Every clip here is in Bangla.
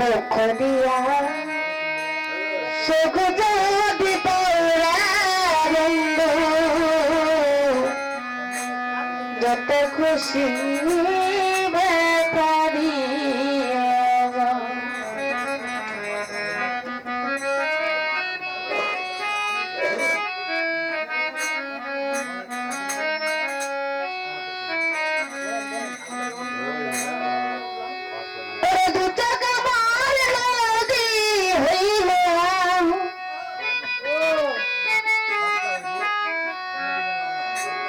দুঃখ দিয়া সুখ যদি যত খুশি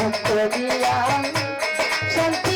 ভক্ত দিয়া শান্ত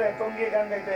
যায় টঙ্গি গান গাইতে